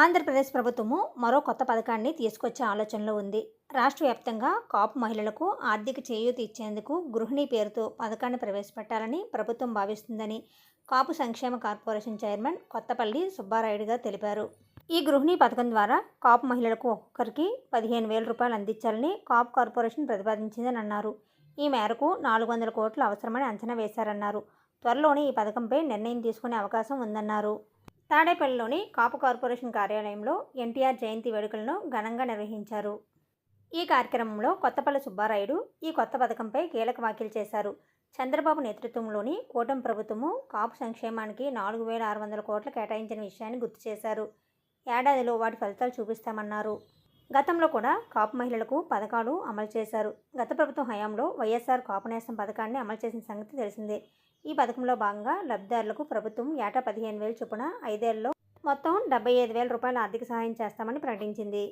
ఆంధ్రప్రదేశ్ ప్రభుత్వము మరో కొత్త పథకాన్ని తీసుకొచ్చే ఆలోచనలో ఉంది. రాష్ట్ర వ్యాప్తంగా కాపు మహిళలకు ఆర్థిక చేయూత ఇచ్చేందుకు గృహిణి పేరుతో పథకాన్ని ప్రవేశపెట్టాలని ప్రభుత్వం భావిస్తుందని కాపు సంక్షేమ కార్పొరేషన్ చైర్మన్ కొత్తపల్లి సుబ్బారాయుడు గారు తెలిపారు. ఈ గృహిణి పథకం ద్వారా కాపు మహిళలకు ఒక్కొక్కరికి పదిహేను వేల రూపాయలు అందించాలని కాపు కార్పొరేషన్ ప్రతిపాదించిందని అన్నారు. ఈ మేరకు నాలుగు వందల కోట్లు అవసరమని అంచనా వేశారన్నారు. త్వరలోనే ఈ పథకంపై నిర్ణయం తీసుకునే అవకాశం ఉందన్నారు. తాడేపల్లిలోని కాపు కార్పొరేషన్ కార్యాలయంలో ఎన్టీఆర్ జయంతి వేడుకలను ఘనంగా నిర్వహించారు. ఈ కార్యక్రమంలో కొత్తపల్లి సుబ్బారాయుడు ఈ కొత్త పథకంపై కీలక వ్యాఖ్యలు చేశారు. చంద్రబాబు నేతృత్వంలోని కూటమి ప్రభుత్వము కాపు సంక్షేమానికి నాలుగు వేల ఆరు వందల కోట్లు కేటాయించిన విషయాన్ని గుర్తు చేశారు. ఏడాదిలో వాటి ఫలితాలు చూపిస్తామన్నారు. గతంలో కూడా కాపు మహిళలకు పథకాలు అమలు చేశారు. గత ప్రభుత్వం హయాంలో వైఎస్ఆర్ కాపు నేస్తం పథకాన్ని అమలు చేసిన సంగతి తెలిసిందే. ఈ పథకంలో భాగంగా లబ్ధిదారులకు ప్రభుత్వం ఏటా పదిహేను వేలు చొప్పున ఐదేళ్ళలో మొత్తం డెబ్బై ఐదు వేల రూపాయల ఆర్థిక సహాయం చేస్తామని ప్రకటించింది.